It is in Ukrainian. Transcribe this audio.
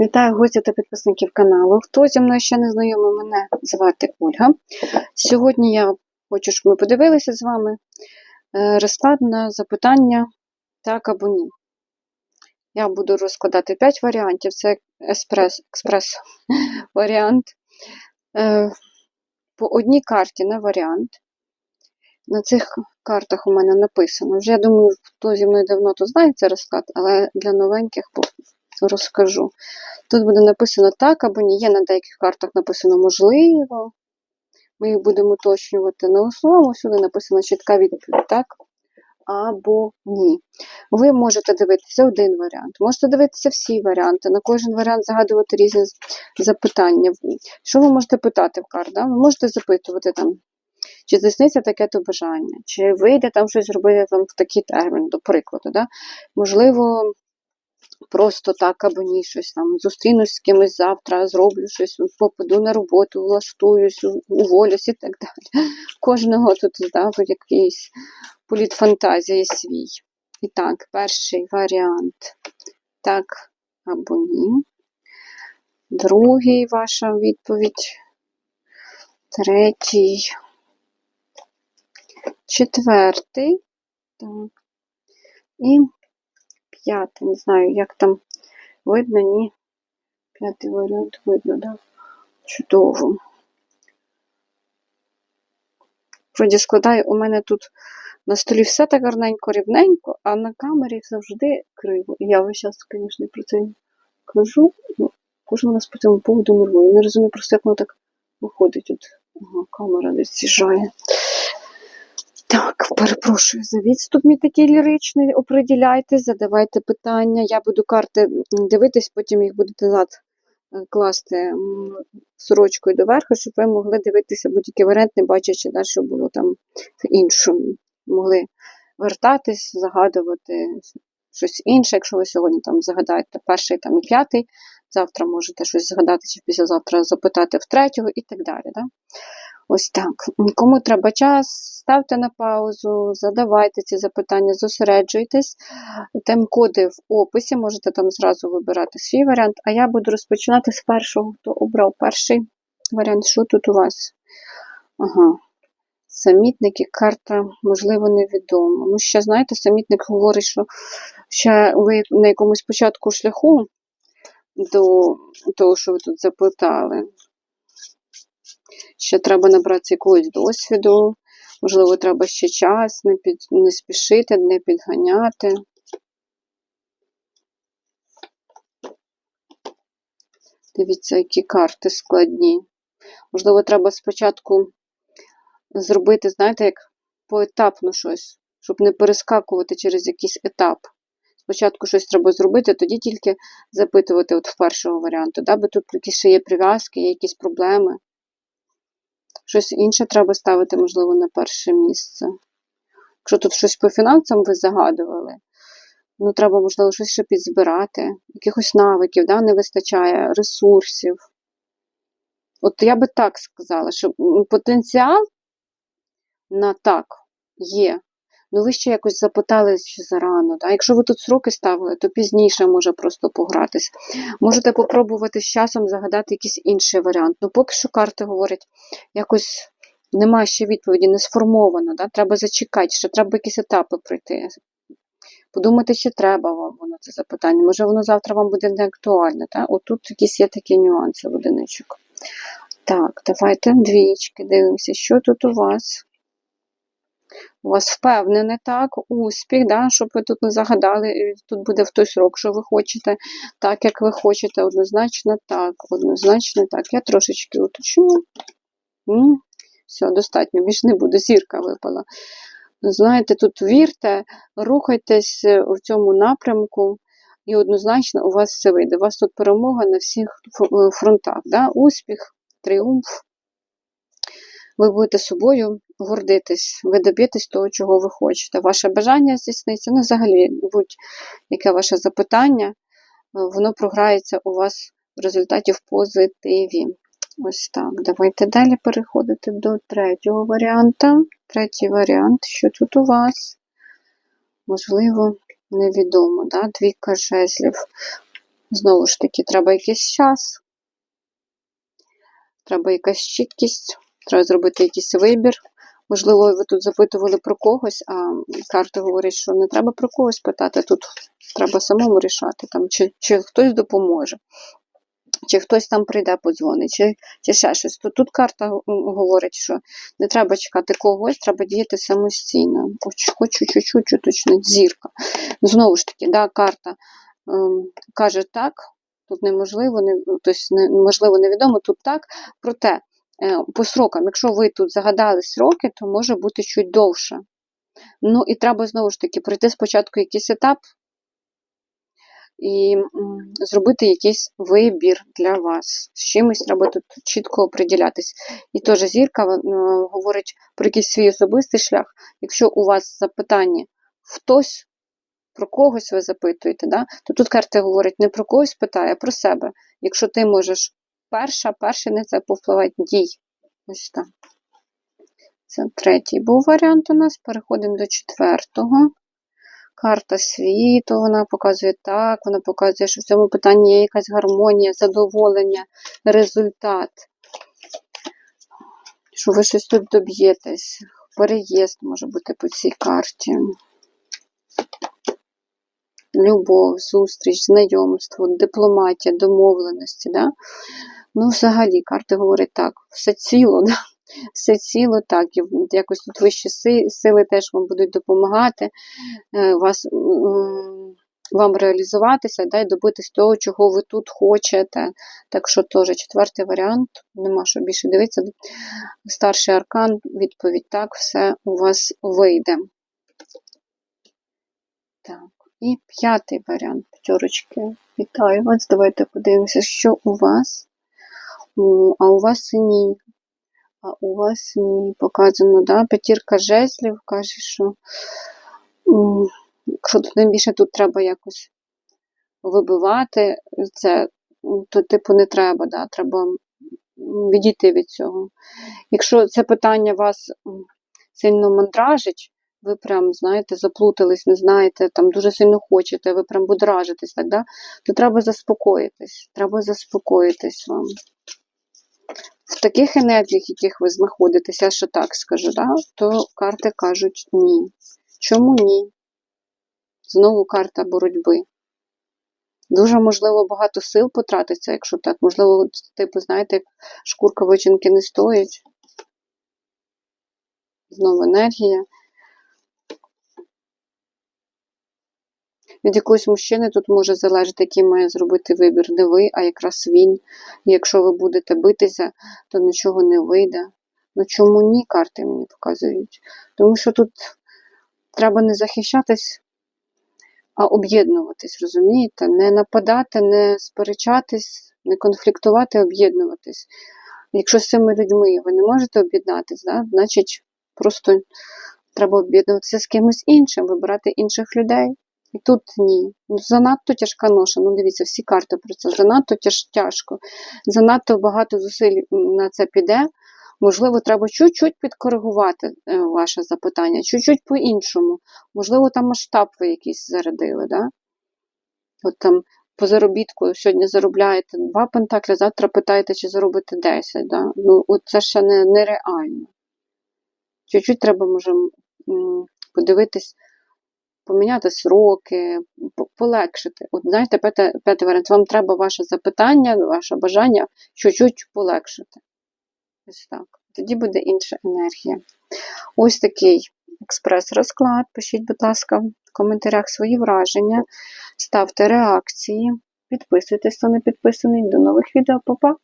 Вітаю гостя та підписників каналу. Хто зі мною ще не знайомий, мене звати Ольга. Сьогодні я хочу, щоб ми подивилися з вами е, розклад на запитання так або ні. Я буду розкладати 5 варіантів. Це еспрес, експрес варіант. Е, По одній карті на варіант. На цих картах у мене написано. Вже я думаю, хто зі мною давно то знає цей розклад, але для новеньких розкажу. Тут буде написано так або ні. Є на деяких картах написано можливо. Ми їх будемо уточнювати. На основному всюди написано чітка відповідь так або ні. Ви можете дивитися один варіант, можете дивитися всі варіанти, на кожен варіант загадувати різні запитання. Що ви можете питати в карт? Ви можете запитувати там. Чи здійсниться таке то бажання, чи вийде там щось зробити там в такий термін, до прикладу. Да? Можливо, просто так або ні, щось там зустрінусь з кимось завтра, зроблю щось, попаду на роботу, влаштуюсь, уволюсь і так далі. Кожного тут да, якийсь політ фантазії свій. І так, перший варіант так або ні. Другий ваша відповідь. Третій. Четвертий. Так. І п'ятий. Не знаю, як там видно, ні. П'ятий варіант видно? Да? Чудово. Вроді складаю, у мене тут на столі все так гарненько, рівненько, а на камері завжди криво. І я весь час, звісно, про це кажу. Ну, Кожен нас по цьому поводу нервує. Не розумію просто, як воно так виходить. От ага, камера десь з'їжджає. Так, перепрошую за відступ мій такий ліричний. Оприділяйтесь, задавайте питання. Я буду карти дивитись, потім їх будете назад класти сорочкою доверху, щоб ви могли дивитися будь-який варіант, не бачачи, да, що було там в іншому. Могли вертатись, загадувати щось інше. Якщо ви сьогодні там загадаєте перший там, і п'ятий, завтра можете щось згадати, чи післязавтра запитати в третього і так далі. Да? Ось так. Кому треба час, ставте на паузу, задавайте ці запитання, зосереджуйтесь. Тайм-коди в описі, можете там зразу вибирати свій варіант, а я буду розпочинати з першого, хто обрав перший варіант. Що тут у вас? Ага. Самітники, карта, можливо, невідома. Ну, ще, знаєте, самітник говорить, що ще ви на якомусь початку шляху до того, що ви тут запитали. Ще треба набратися якогось досвіду, можливо, треба ще час, не, під, не спішити, не підганяти. Дивіться, які карти складні. Можливо, треба спочатку зробити, знаєте, як поетапно щось, щоб не перескакувати через якийсь етап. Спочатку щось треба зробити, тоді тільки запитувати от в першого варіанту, да? бо тут якісь ще є прив'язки, є якісь проблеми. Щось інше треба ставити, можливо, на перше місце. Якщо тут щось по фінансам ви загадували, ну треба, можливо, щось ще підзбирати, якихось навиків, да, не вистачає, ресурсів. От я би так сказала, що потенціал на так є. Ну, ви ще якось запитали ще зарано. Да? Якщо ви тут сроки ставили, то пізніше може просто погратись. Можете попробувати з часом загадати якийсь інший варіант. Ну, поки що карти говорять, якось немає ще відповіді, не сформовано. Да? Треба зачекати, ще треба якісь етапи пройти. Подумати, чи треба вам воно це запитання. Може, воно завтра вам буде не актуальне. Да? Отут якісь є такі нюанси в одиничок. Так, давайте двічки дивимося, що тут у вас. У вас впевнене так, успіх, да, щоб ви тут не загадали, тут буде в той срок, що ви хочете, так, як ви хочете, однозначно так, однозначно так. Я трошечки уточню. Все, достатньо, більше не буде, зірка випала. Знаєте, тут вірте, рухайтесь в цьому напрямку, і однозначно у вас все вийде. У вас тут перемога на всіх фронтах. Да? Успіх, тріумф. Ви будете собою гордитись, ви доб'єтесь того, чого ви хочете. Ваше бажання здійсниться, ну, взагалі, будь-яке ваше запитання, воно програється у вас в результаті в позитиві. Ось так. Давайте далі переходити до третього варіанта. Третій варіант, що тут у вас? Можливо, невідомо, да? двійка жезлів. Знову ж таки, треба якийсь час, треба якась чіткість, треба зробити якийсь вибір. Можливо, ви тут запитували про когось, а карта говорить, що не треба про когось питати, тут треба самому рішати, там, чи, чи хтось допоможе, чи хтось там прийде, подзвонить, чи, чи ще щось. То тут карта говорить, що не треба чекати когось, треба діяти самостійно. Хоч- чуть-чуть уточнити, зірка. Знову ж таки, да, карта ем, каже так, тут неможливо, не, тобто, не, можливо, невідомо, тут так, проте по срокам, якщо ви тут загадали сроки, то може бути чуть довше. Ну і треба знову ж таки пройти спочатку якийсь етап і зробити якийсь вибір для вас. З чимось треба тут чітко оприділятись. І теж зірка е, говорить про якийсь свій особистий шлях. Якщо у вас запитання хтось, про когось ви запитуєте, да? то тут карта говорить не про когось питає, а про себе. Якщо ти можеш перша, перший на це повпливати дій. Ось так. Це третій був варіант у нас. Переходимо до четвертого. Карта світу, вона показує так, вона показує, що в цьому питанні є якась гармонія, задоволення, результат. Що ви щось тут доб'єтесь. Переїзд може бути по цій карті. Любов, зустріч, знайомство, дипломатія, домовленості. Да? Ну, взагалі, карти говорять так, все ціло, да? все ціло, так, і якось тут вищі сили теж вам будуть допомагати, е, вас, вам реалізуватися, да, і добитись того, чого ви тут хочете. Так що теж четвертий варіант, нема що більше дивитися. Старший аркан, відповідь так, все у вас вийде. Так, і п'ятий варіант, п'ятерочки. Вітаю вас. Давайте подивимося, що у вас. А у вас ні. А у вас ні. Показано, да? П'ятірка жезлів каже, що якщо тут найбільше тут треба якось вибивати, це, то типу не треба, да? треба відійти від цього. Якщо це питання вас сильно мандражить, ви прям, знаєте, заплутались, не знаєте, там дуже сильно хочете, ви прям будражитесь, так, да? то треба заспокоїтись. Треба заспокоїтись вам. В таких енергіях, яких ви знаходитеся, ще так скажу, да? то карти кажуть ні. Чому ні? Знову карта боротьби. Дуже, можливо, багато сил потратиться, якщо так. Можливо, типу, знаєте, як шкурка вичинки не стоїть. Знову енергія. Від якогось мужчини тут може залежати, який має зробити вибір. Не ви, а якраз він. Якщо ви будете битися, то нічого не вийде. Ну чому ні, карти мені показують? Тому що тут треба не захищатись, а об'єднуватись, розумієте? Не нападати, не сперечатись, не конфліктувати, об'єднуватись. Якщо з цими людьми ви не можете об'єднатись, да, значить просто треба об'єднуватися з кимось іншим, вибирати інших людей. І тут ні. Занадто тяжка ноша. Ну, дивіться, всі карти про це. Занадто тяж, тяжко. Занадто багато зусиль на це піде. Можливо, треба чуть-чуть підкоригувати е, ваше запитання, чуть-чуть по-іншому. Можливо, там масштаб ви якийсь зарядили, да? От там по заробітку сьогодні заробляєте два пентаклі, завтра питаєте, чи заробите 10. Да? Ну, от це ще не, нереально. Чуть-чуть треба, може, подивитись, поміняти сроки, полегшити. От знаєте, п'ятий, варіант, вам треба ваше запитання, ваше бажання чуть-чуть полегшити. Ось так. Тоді буде інша енергія. Ось такий експрес-розклад. Пишіть, будь ласка, в коментарях свої враження, ставте реакції, підписуйтесь, хто не підписаний. До нових відео, Па-па!